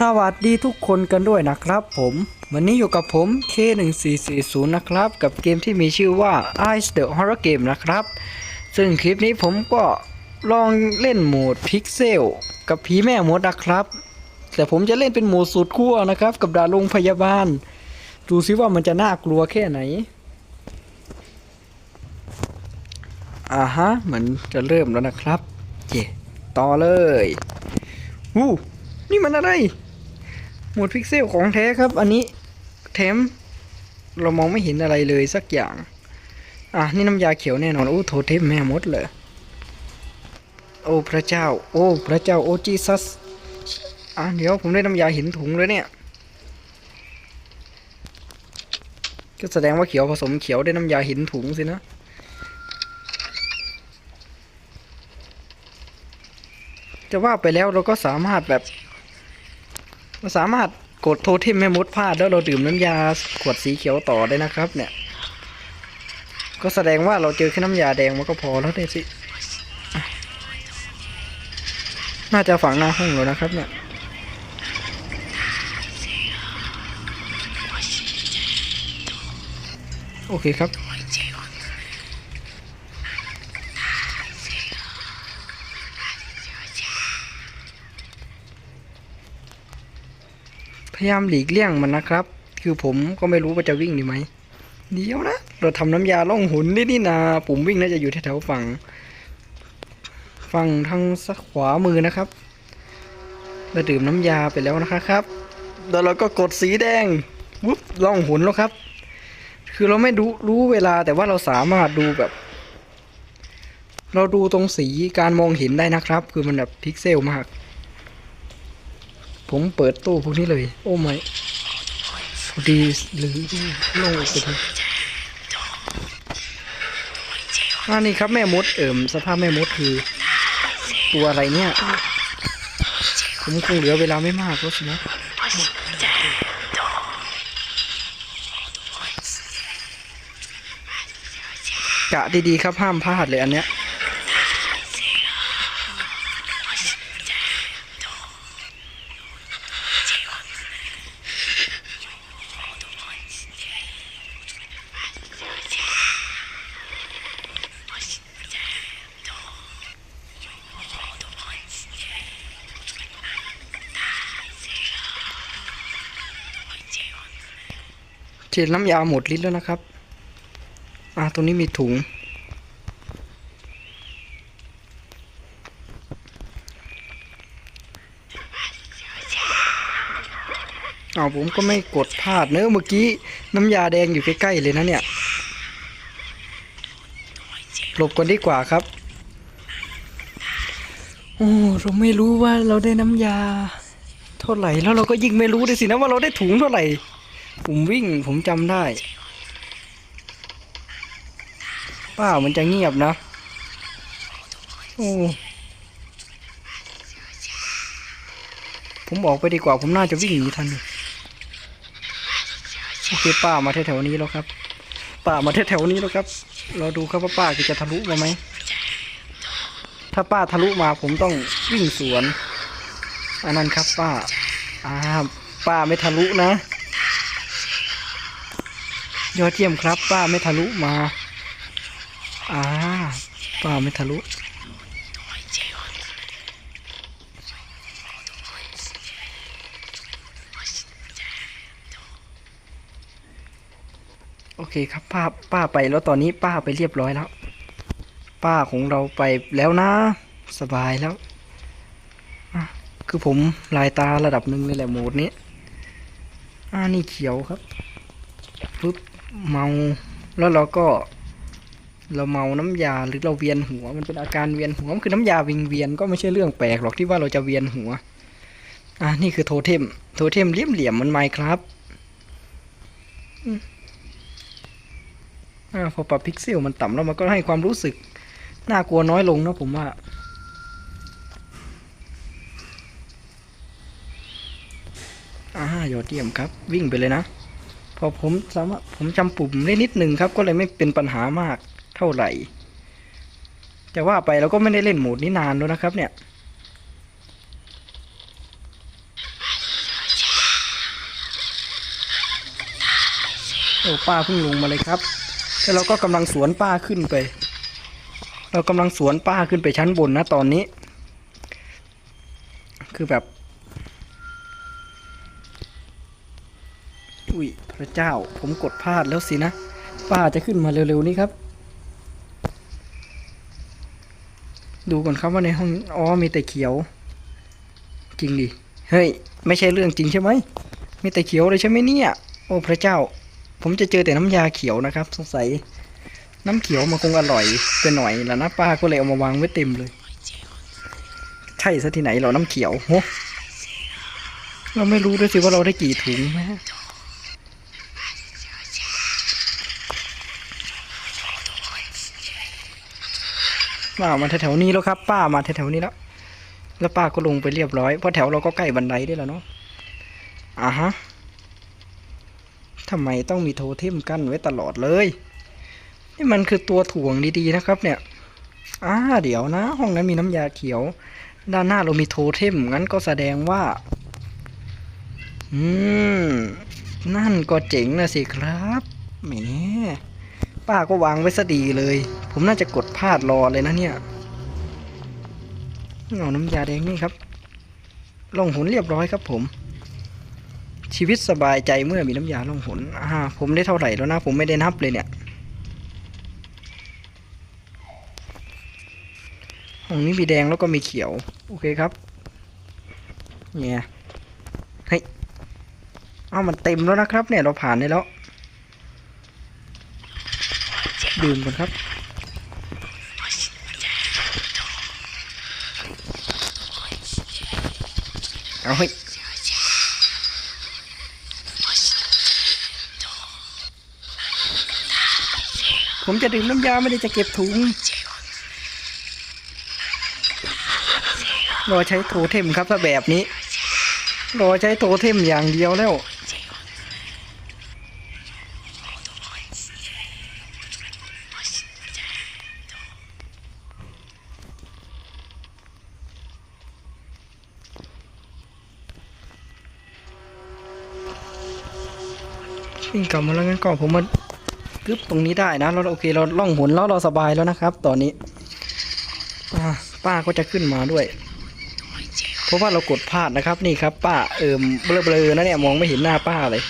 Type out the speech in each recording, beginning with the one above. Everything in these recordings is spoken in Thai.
สวัสดีทุกคนกันด้วยนะครับผมวันนี้อยู่กับผม K1440 นะครับ กับเกมที่มีชื่อว่า Ice the Horror Game นะครับ ซึ่งคลิปนี้ผมก็ลองเล่นโหมดพิกเซลกับผีแม่มดนะครับ แต่ผมจะเล่นเป็นโหมดสุดขั้วนะครับ กับดาโรงพยาบาล ดูซิว่ามันจะน่ากลัวแค่ไหนอ่าฮะเหมือนจะเริ่มแล้วนะครับ เจต่อเลยวู้นี่มันอะไร หมดพิกเซลของแท้ครับ อันนี้แถมเรามองไม่เห็นอะไรเลยสักอย่าง อะ นี่น้ำยาเขียวแน่นอน โอ้โทเทมแม่มดเลย โอ้พระเจ้า โอ้พระเจ้าโอ้จีซัส อะ เดี๋ยวผมได้น้ำยาหินถุงเลยเนี่ย ก็แสดงว่าเขียวผสมเขียวได้น้ำยาหินถุงสินะจะว่าไปแล้วเราก็สามารถแบบ เราสามารถกดโทเทมแม่มดพลาดแล้วเราดื่มน้ำยาขวดสีเขียวต่อได้นะครับ เนี่ย ก็แสดงว่าเราเจอแค่น้ำยาแดงมันก็พอแล้วเนี่ยสิ น่าจะฝังหน้าห้องแล้วนะครับ เนี่ยโอเคครับ พยายามหลีกเลี่ยงมันนะครับ คือผมก็ไม่รู้ว่าจะวิ่งดีไหมเดี๋ยวนะ เราทำน้ำยาล่องหุนนี่นี่นาปุ่มวิ่งน่าจะอยู่แถวๆฝั่ง ฝั่งทางซ้ายขวามือนะครับเราดื่มน้ำยาไปแล้วนะครับ แล้วเราก็กดสีแดงวุ๊บล่องหุนแล้วครับ คือเราไม่รู้รู้เวลาแต่ว่าเราสามารถดูแบบ เราดูตรงสีการมองเห็นได้นะครับ คือมันแบบพิกเซลมาก ผมเปิดตู้พวกนี้เลย โอ้ไม่พอดีหรือโล่งไปทีอันนี้ครับแม่มดเอิมสภาพแม่มดคือ ตัวอะไรเนี่ย ผมคงเหลือเวลาไม่มากแล้วสินะกะดีๆครับห้ามพลาดเลยอันเนี้ย ฉีดน้ำยาหมดลิตรแล้วนะครับ อ่าตรงนี้มีถุง เอาผมก็ไม่กดพลาดเนอะเมื่อกี้ น้ำยาแดงอยู่ใกล้ๆเลยนะเนี่ย หลบก่อนดีกว่าครับ โอ้เราไม่รู้ว่าเราได้น้ำยาเท่าไหร่แล้วเราก็ยิ่งไม่รู้เลยสินะว่าเราได้ถุงเท่าไหร่ ผมวิ่งผมจำได้ป้ามันจะเงียบนะ โอ้ผมออกไปดีกว่าผมน่าจะวิ่งหนีทันโอเคป้ามาแถวๆนี้แล้วครับ ป้ามาแถวๆนี้แล้วครับ เราดูครับว่าป้าจะทะลุมาไหม ถ้าป้าทะลุมาผมต้องวิ่งสวน อันนั้นครับป้าอ่าป้าไม่ทะลุนะ ยอดเยี่ยมครับ ป้าไม่ทะลุมา อ่า ป้าไม่ทะลุโอเคครับป้าป้าไปแล้วตอนนี้ป้าไปเรียบร้อยแล้ว ป้าของเราไปแล้วนะ สบายแล้ว คือผมลายตาระดับหนึ่งเลยแหละโหมดนี้ อ่านี่เขียวครับปึ๊บ เมาแล้วเราก็ เราเมาน้ำยาหรือเราเวียนหัว มันเป็นอาการเวียนหัวมันคือน้ำยาวิงเวียนก็ไม่ใช่เรื่องแปลกหรอกที่ว่าเราจะเวียนหัว อ่านี่คือโทเทมโทเทมเลี่ยมเหลี่ยมมันไมครับอืมอ่าพอปรับพิกเซลมันต่ำแล้วมันก็ให้ความรู้สึกน่ากลัวน้อยลงนะผมว่าอ่า ยอดเยี่ยมครับ วิ่งไปเลยนะ พอผมสามารถผมจำปุ่มได้นิดหนึ่งครับ ก็เลยไม่เป็นปัญหามากเท่าไหร่แต่ว่าไปเราก็ไม่ได้เล่นโหมดนี้นานแล้วนะครับ เนี่ยโอ้ป้าเพิ่งลงมาเลยครับแล้วเราก็กำลังสวนป้าขึ้นไป เรากำลังสวนป้าขึ้นไปชั้นบนนะตอนนี้ คือแบบ อุ้ยพระเจ้า ผมกดพลาดแล้วสินะ ป้าจะขึ้นมาเร็วๆนี้ครับ ดูก่อนครับว่าในห้อง อ๋อ มีแต่เขียว จริงดิ เฮ้ย ไม่ใช่เรื่องจริงใช่ไหม มีแต่เขียวเลยใช่ไหมเนี่ย โอ้พระเจ้า ผมจะเจอแต่น้ำยาเขียวนะครับ สงสัย น้ำเขียวมันคงอร่อยไปหน่อยแล้วนะป้าก็เลยเอามาวางไว้เต็มเลย ใช่ซะที่ไหนเราน้ำเขียวโหเราไม่รู้ด้วยสิว่าเราได้กี่ถุงนะ ป้ามาแถวๆนี้แล้วครับ ป้ามาแถวๆนี้แล้ว แล้วป้าก็ลงไปเรียบร้อยเพราะแถวเราก็ใกล้บันไดได้แล้วเนาะอ่าฮะทำไมต้องมีโทเทมกั้นไว้ตลอดเลย นี่มันคือตัวถ่วงดีๆนะครับ เนี่ยอ่าเดี๋ยวนะ ห้องนั้นมีน้ำยาเขียว ด้านหน้าเรามีโทเทมงั้นก็แสดงว่า อืม นั่นก็เจ๋งนะสิครับแหม ป้าก็วางไว้ซะดีเลย ผมน่าจะกดพลาดรอเลยนะเนี่ยเอาน้ำยาแดงนี่ครับล่องหนเรียบร้อยครับผม ชีวิตสบายใจเมื่อมีน้ำยาล่องหนอ่าผมได้เท่าไหร่แล้วนะ ผมไม่ได้นับเลยเนี่ย ห้องนี้มีแดงแล้วก็มีเขียว โอเคครับ เนี่ย เฮ้ย เอามันเต็มแล้วนะครับเนี่ย เราผ่านได้แล้ว ดื่มก่อนครับ เอาเฮ้ยผมจะดื่มน้ำยาไม่ได้จะเก็บถุงรอใช้โทเทมครับถ้าแบบนี้ รอใช้โทเทมอย่างเดียวแล้วิ่งกลับมาแล้วงั้นก็ผมมากึบตรงนี้ได้นะเราโอเคเราล่องหนแล้วเราสบายแล้วนะครับ ตอนนี้อ่าป้าก็จะขึ้นมาด้วย เพราะว่าเรากดพลาดนะครับนี่ครับ ป้าเอิมเบลอๆนะเนี่ยมองไม่เห็นหน้าป้าเลย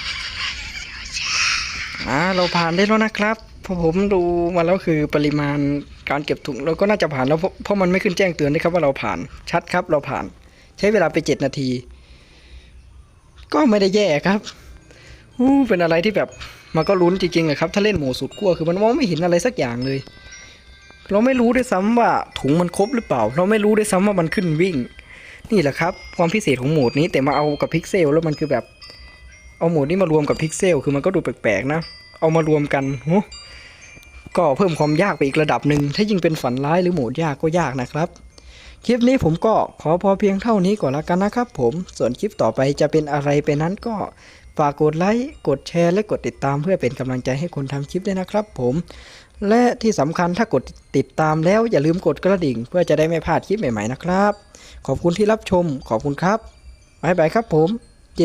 อ่าเราผ่านได้แล้วนะครับพราะผมดูมาแล้วคือปริมาณการเก็บถุงเราก็น่าจะผ่านแล้วเพราะเพราะมันไม่ขึ้นแจ้งเตือนนะครับว่าเราผ่านชัดครับ เราผ่าน ใช้เวลาไปเจ็ดนาที ก็ไม่ได้แย่ครับ เป็นอะไรที่แบบมันก็ลุ้นจริงๆอะครับ ถ้าเล่นโหมดสุดขั้วคือมันมองไม่เห็นอะไรสักอย่างเลย เราไม่รู้ด้วยซ้ำว่าถุงมันครบหรือเปล่า เราไม่รู้ด้วยซ้ำว่ามันขึ้นวิ่ง นี่แหละครับ ความพิเศษของโหมดนี้แต่มาเอากับพิกเซลแล้วมันคือแบบ เอาโหมดนี้มารวมกับพิกเซลคือมันก็ดูแปลกๆนะ เอามารวมกันโหก็เพิ่มความยากไปอีกระดับหนึ่งถ้ายิ่งเป็นฝันร้ายหรือโหมดยากก็ยากนะครับ คลิปนี้ผมก็ขอพอเพียงเท่านี้ก่อนละกันนะครับ ผมส่วนคลิปต่อไปจะเป็นอะไรไปนั้นก็ ฝากกดไลค์กดแชร์และกดติดตามเพื่อเป็นกำลังใจให้คนทำคลิปด้วยนะครับผม และที่สำคัญถ้ากดติดตามแล้วอย่าลืมกดกระดิ่ง เพื่อจะได้ไม่พลาดคลิปใหม่ๆนะครับ ขอบคุณที่รับชมขอบคุณครับบ๊ายบายครับผม เจ